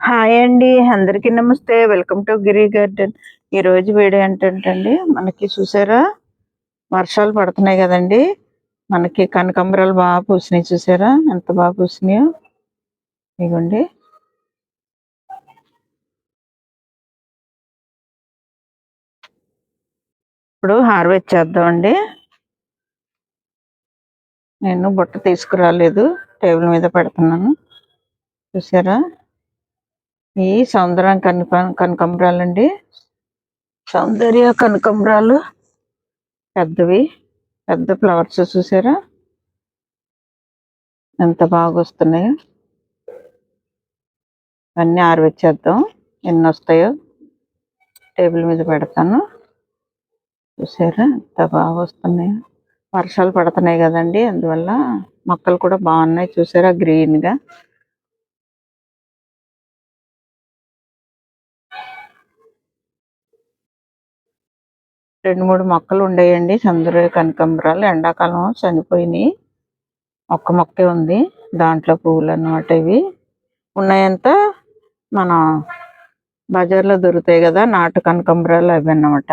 Hi అండి అందరికీ నమస్తే. Welcome to Giri garden. ఈ రోజు వీడియో ఏంటంటే మనకి చూసారా? వర్షాలు పడుతున్నాయి కదండి. మనకి కనకంబరాలు బాగా పూసినాయి చూసారా? ఎంత బాగా పూసినాయో? ఇగోండి. ఇప్పుడు హార్వెస్ట్ చేద్దామండి. నేను బుట్ట తీసుకురాలేదు టేబుల్ మీద పెడుతున్నాను. చూసారా? ఈ సౌందర్యం కనక కనకంబరాలు అండి సౌందర్య కనకంబరాలు పెద్దవి. పెద్ద ఫ్లవర్స్ చూసారా? ఎంత బాగా వస్తున్నాయో అన్నీ ఆరవచ్చేద్దాం ఎన్ని వస్తాయో టేబుల్ మీద పెడతాను. చూసారా? ఎంత బాగా వస్తున్నాయో వర్షాలు పడుతున్నాయి కదండి అందువల్ల మొక్కలు కూడా బాగున్నాయి. చూసారా? గ్రీన్గా. రెండు మూడు మొక్కలు ఉండేయండి. చంద్రు కనకంబరాలు ఎండాకాలం చనిపోయినాయి. ఒక్క మొక్కే ఉంది. దాంట్లో పువ్వులు అన్నమాట ఇవి. ఉన్నాయంతా మన బజార్లో దొరుకుతాయి కదా నాటు కనకంబరాలు అవి అన్నమాట.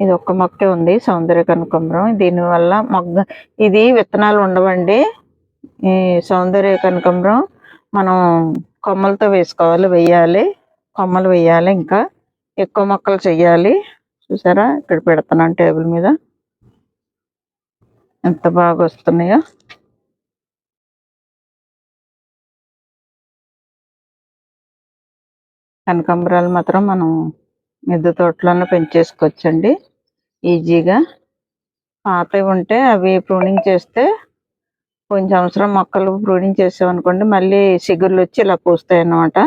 ఇది ఒక్క మొక్కే ఉంది సౌందర్య కనకంబరం. దీనివల్ల మొగ్గ ఇది విత్తనాలు ఉండవండి. ఈ సౌందర్య కనకంబరం మనం కొమ్మలతో వేసుకోవాలి వెయ్యాలి కొమ్మలు వెయ్యాలి ఇంకా. ఎక్కువ మొక్కలు చెయ్యాలి. చూసారా? ఇక్కడ పెడుతున్నాను టేబుల్ మీద. ఎంత బాగా వస్తున్నాయో. కనకాంబరాలు మాత్రం మనం మిద్దె తోటలోనే పెంచేసుకోవచ్చండి. ఈజీగా. పాతవి ఉంటే అవి ప్రూనింగ్ చేస్తే కొంచెం సంవత్సరం మొక్కలు ప్రూనింగ్ చేసామనుకోండి మళ్ళీ సిగుర్లు వచ్చి ఇలా పూస్తాయి అన్నమాట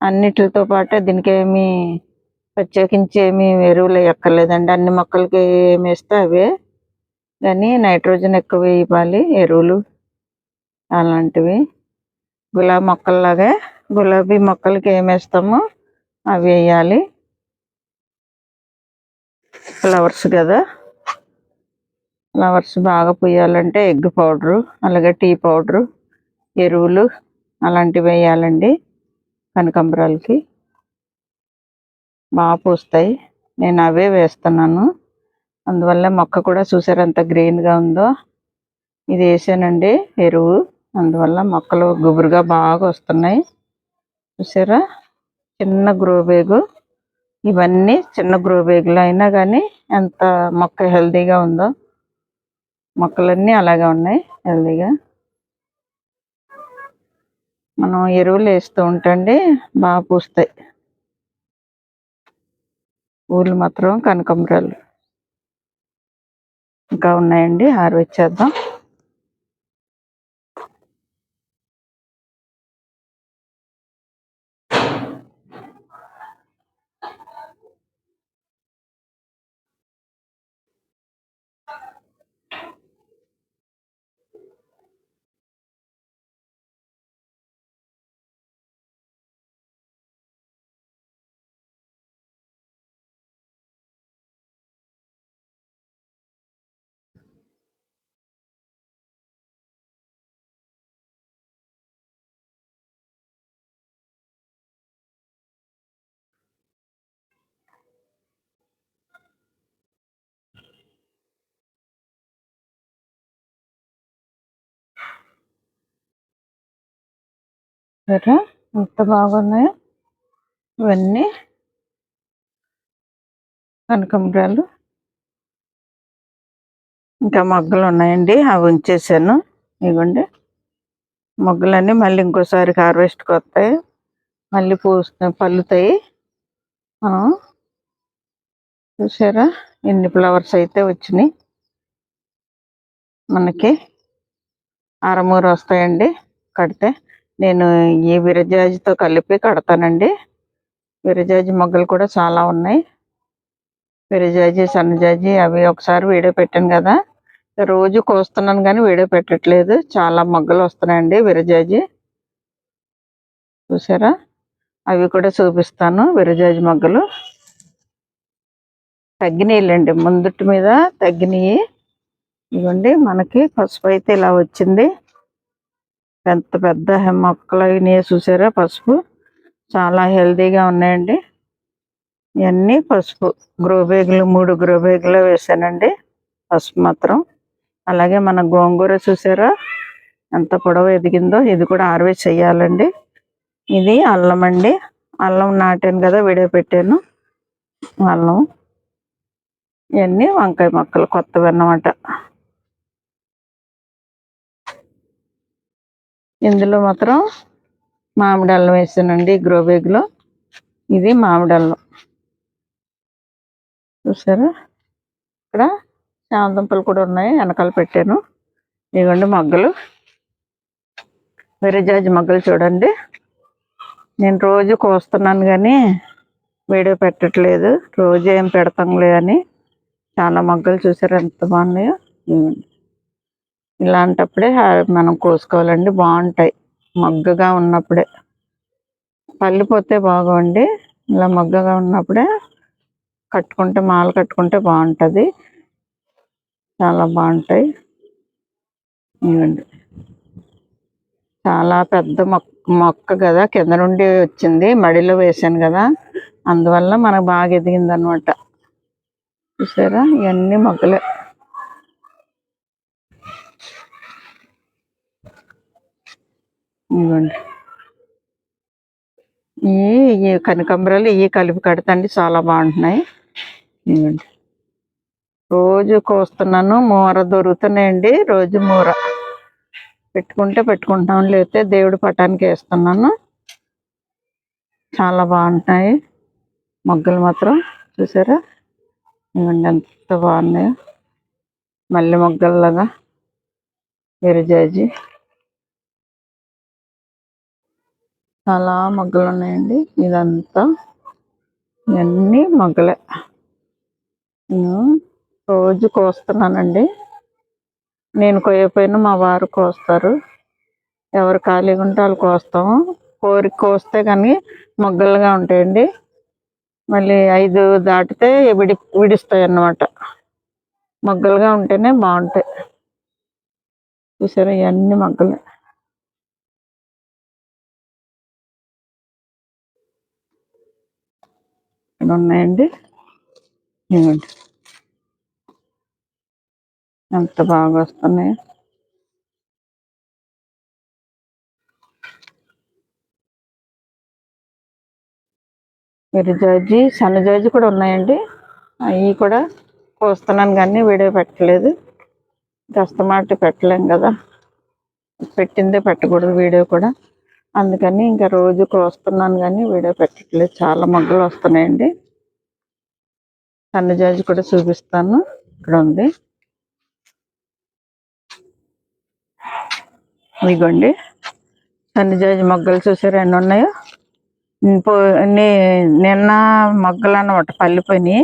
అన్నిటితో పాటే దీనికి ఏమి ప్రత్యేకించి ఏమి ఎరువులు వేయక్కర్లేదండి. అన్ని మొక్కలకి ఏమి వేస్తే అవే. కానీ నైట్రోజన్ ఎక్కువ ఇవ్వాలి ఎరువులు అలాంటివి. గులాబీ మొక్కల్లాగే గులాబీ మొక్కలకి ఏమి వేస్తామో అవి వేయాలి. ఫ్లవర్స్ కదా. ఫ్లవర్స్ బాగా పోయాలంటే ఎగ్ పౌడరు అలాగే టీ పౌడరు ఎరువులు అలాంటివి వేయాలండి కనకాంబరాలకి. బాగా పూస్తాయి. నేను అవే వేస్తున్నాను. అందువల్ల మొక్క కూడా చూసారు ఎంత గ్రీన్గా ఉందో. ఇది వేసానండి ఎరువు. అందువల్ల మొక్కలు గుబురుగా బాగా వస్తున్నాయి. చూసారా? చిన్న గ్రో బేగు ఇవన్నీ చిన్న గ్రో బేగులు అయినా కానీ ఎంత మొక్క హెల్దీగా ఉందో. మొక్కలన్నీ అలాగే ఉన్నాయి హెల్దీగా మనం ఎరువులు వేస్తూ ఉంటండి బాగా పూస్తాయి. ఊళ్ళు మాత్రం కనకంబరాలు. ఇంకా ఉన్నాయండి. హార్వెస్ట్ చేద్దాం సరే ఎంత బాగున్నాయో. ఇవన్నీ కనకంబరాలు. ఇంకా మొగ్గలు ఉన్నాయండి. అవి ఉంచేసాను. ఇవ్వండి మొగ్గలన్నీ మళ్ళీ ఇంకోసారి హార్వెస్ట్కి వస్తాయి. మళ్ళీ పూస్తాయి పల్లుతాయి. చూసారా? ఎన్ని ఫ్లవర్స్ అయితే వచ్చినాయి. మనకి అరమూరు వస్తాయండి కడితే. నేను ఈ విరజాజితో కలిపి కడతానండి. విరజాజి మొగ్గలు కూడా చాలా ఉన్నాయి. విరజాజి సన్నజాజి అవి ఒకసారి వీడియో పెట్టాను కదా. రోజు కోస్తున్నాను కానీ వీడియో పెట్టట్లేదు. చాలా మొగ్గలు వస్తున్నాయండి విరజాజి. చూసారా? అవి కూడా చూపిస్తాను విరజాజి మొగ్గలు. తగ్గినీళ్ళండి. ముందుటి మీద తగ్గినాయి. ఇవ్వండి మనకి పసుపు అయితే ఇలా వచ్చింది. పెద్ద పెద్ద మొక్కలు అయినాయి చూసారా? పసుపు. చాలా హెల్తీగా ఉన్నాయండి. ఇవన్నీ పసుపు. గ్రో బ్యాగులు మూడు గ్రో బ్యాగులు వేసానండి. పసుపు మాత్రం. అలాగే మన గోంగూర చూసారా? ఎంత పొడవు ఎదిగిందో ఇది కూడా ఆర్వేస్ చెయ్యాలండి ఇది అల్లం అండి. అల్లం నాటాను కదా విడియో పెట్టాను. అల్లం. ఇవన్నీ వంకాయ మొక్కలు కొత్తవి అన్నమాట. ఇందులో మాత్రం మామిడి అల్లం వేసానండి గ్రో బ్యాగ్లో ఇది మామిడి అల్లం చూసారా? ఇక్కడ చామంతంపలు కూడా ఉన్నాయి వెనకాల పెట్టాను. ఇదిగోండి మొగ్గలు. విరజాజి మొగ్గలు చూడండి. నేను రోజు కోస్తున్నాను కానీ వీడియో పెట్టట్లేదు. రోజు ఏం పెడతాంలే అని చాలా మొగ్గలు చూసారు ఎంత బాగున్నాయో. ఇదిగోండి. ఇలాంటప్పుడే మనం కోసుకోవాలండి. బాగుంటాయి. మగ్గగా ఉన్నప్పుడే. పల్లిపోతే బాగోండి ఇలా మగ్గగా ఉన్నప్పుడే కట్టుకుంటే మాల కట్టుకుంటే బాగుంటుంది. చాలా బాగుంటాయి. ఇవ్వండి. చాలా పెద్ద మొక్క మొక్క కదా. కింద నుండి వచ్చింది. మడిలో వేసాను కదా. అందువల్ల మనకు బాగా ఎదిగింది అనమాట చూసారా? ఇవన్నీ మొక్కలే ఇవ్వండి ఈ ఈ కనకాంబరాలు ఇవి కలిపి కడతండి చాలా బాగుంటున్నాయి. ఇవ్వండి రోజు కోస్తున్నాను మూర దొరుకుతున్నాయండి రోజు మూర. పెట్టుకుంటే పెట్టుకుంటాం లేకపోతే దేవుడి పటానికి వేస్తున్నాను. చాలా బాగుంటున్నాయి మొగ్గలు మాత్రం. చూసారా? ఇవ్వండి ఎంత బాగున్నాయో. మల్లె మొగ్గల్లాగా. విరజాజి చాలా మొగ్గలు ఉన్నాయండి ఇదంతా ఇవన్నీ మొగ్గలే. నేను రోజు కోస్తున్నానండి. నేను కోయకపోయినా మా వారు కోస్తారు. ఎవరు ఖాళీగా ఉంటే వాళ్ళు కోస్తాము. కోరి కోస్తే కానీ మొగ్గలుగా ఉంటాయండి. మళ్ళీ ఐదు దాటితే విడి విడిస్తాయి అన్నమాట మొగ్గలుగా ఉంటేనే బాగుంటాయి. చూసారా ఇవన్నీ మొగ్గలు. ఇక్కడ ఉన్నాయండి. ఇవ్వండి ఎంత బాగా వస్తున్నాయి. విరజాజి సన్నజాజి కూడా ఉన్నాయండి. అవి కూడా కోస్తున్నాను కానీ వీడియో పెట్టలేదు. దస్తమాట పెట్టలేం కదా. పెట్టిందే పెట్టకూడదు వీడియో కూడా. అందుకని ఇంకా రోజు కోస్తున్నాను కానీ వీడియో పెట్టట్లేదు. చాలా మొగ్గలు వస్తున్నాయండి. సన్నజాజి కూడా చూపిస్తాను. ఇక్కడ ఉంది. ఇదిగోండి. సన్నజాజి మొగ్గలు చూసారు? ఎన్ని ఉన్నాయో? నిన్న మొగ్గలు అన్నమాట. పల్లిపోయినాయి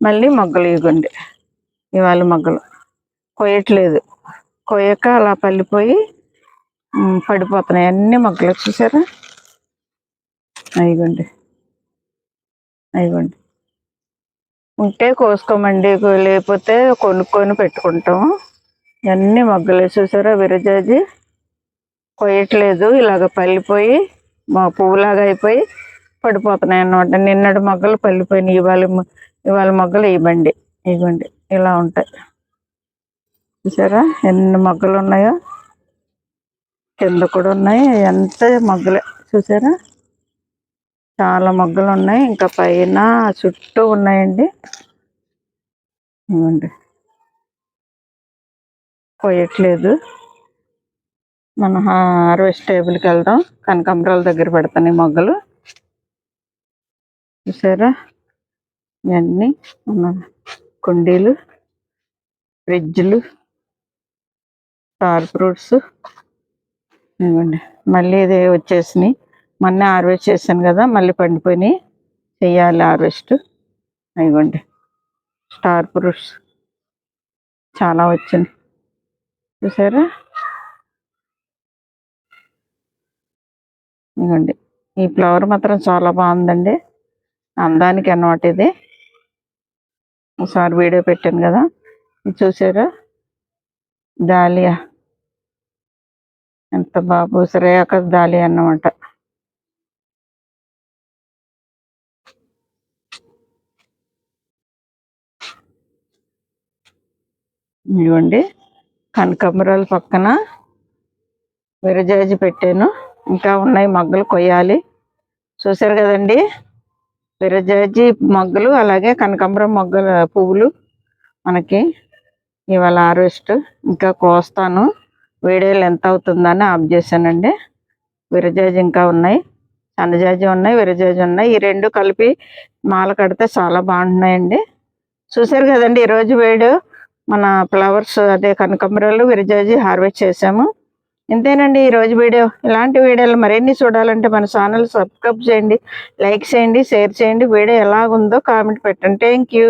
మళ్ళీ మొగ్గలు ఇవ్వండి. ఇవాళ మొగ్గలు. కొయ్యట్లేదు. కొయ్యక అలా పల్లిపోయి పడిపోతున్నాయి. అన్ని మొగ్గలు చూసారా? అయిగోండి అయిగోండి ఉంటే కోసుకోమండి. లేకపోతే కొనుక్కొని పెట్టుకుంటాం. ఇవన్నీ మొగ్గలు చూసారా విరజాజి? కొయ్యట్లేదు. ఇలాగ పల్లిపోయి మా పువ్వులాగా అయిపోయి పడిపోతున్నాయి అన్నమాట. నిన్నటి మొగ్గలు పల్లిపోయినాయి. ఇవాళ ఇవాళ మొగ్గలు ఇవ్వండి ఇవ్వండి ఇలా ఉంటాయి. చూసారా? ఎన్ని మొగ్గలు ఉన్నాయో? కింద కూడా ఉన్నాయి. ఎంత మొగ్గలే చూసారా? చాలా మొగ్గలు ఉన్నాయి. ఇంకా పైన చుట్టూ ఉన్నాయండి. ఇవ్వండి. పోయట్లేదు. మన హార్వెస్ట్ టేబుల్కి వెళ్దాం. కనకాంబరాల దగ్గర పెడతాను ఈ మొగ్గలు. చూసారా? ఇవన్నీ మన కుండీలు ఫ్రిడ్జ్లు స్టార్ ఫ్రూట్స్. ఇవ్వండి. మళ్ళీ ఇది వచ్చేసినాయి. మొన్న హార్వెస్ట్ చేశాను కదా మళ్ళీ పండిపోయినాయి. చెయ్యాలి హార్వెస్ట్. ఇవ్వండి. Star fruits. చాలా వచ్చింది. చూసారా? ఇవ్వండి. ఈ ఫ్లవర్ మాత్రం చాలా బాగుందండి. అందానికి అన్నమాట ఇది. ఒకసారి వీడియో పెట్టాను కదా. చూసారా? దాలియా ఎంత బాబు శ్రేయాక దాలి అన్నమాట. ఇదిగోండి కనకాంబరాల పక్కన విరజాజి పెట్టాను. ఇంకా ఉన్నాయి మొగ్గలు కొయ్యాలి. చూసారు కదండి? విరజాజి మొగ్గలు అలాగే కనకాంబరం మొగ్గల పువ్వులు మనకి ఇవాళ హార్వెస్ట్. ఇంకా కోస్తాను. వీడియోలు ఎంత అవుతుందని ఆఫ్ చేశానండి విరజాజి ఇంకా ఉన్నాయి. సన్నజాజి ఉన్నాయి విరజాజి ఉన్నాయి. ఈ రెండు కలిపి మాల కడితే చాలా బాగుంటున్నాయండి. చూసారు కదండి ఈరోజు వీడియో మన ఫ్లవర్స్ అదే కనకంబరాలు విరజాజి హార్వెస్ట్ చేసాము ఇంతేనండి ఈ రోజు వీడియో. ఇలాంటి వీడియోలు మరిన్ని చూడాలంటే మన ఛానల్ సబ్స్క్రైబ్ చేయండి లైక్ చేయండి షేర్ చేయండి. వీడియో ఎలాగుందో కామెంట్ పెట్టండి. Thank you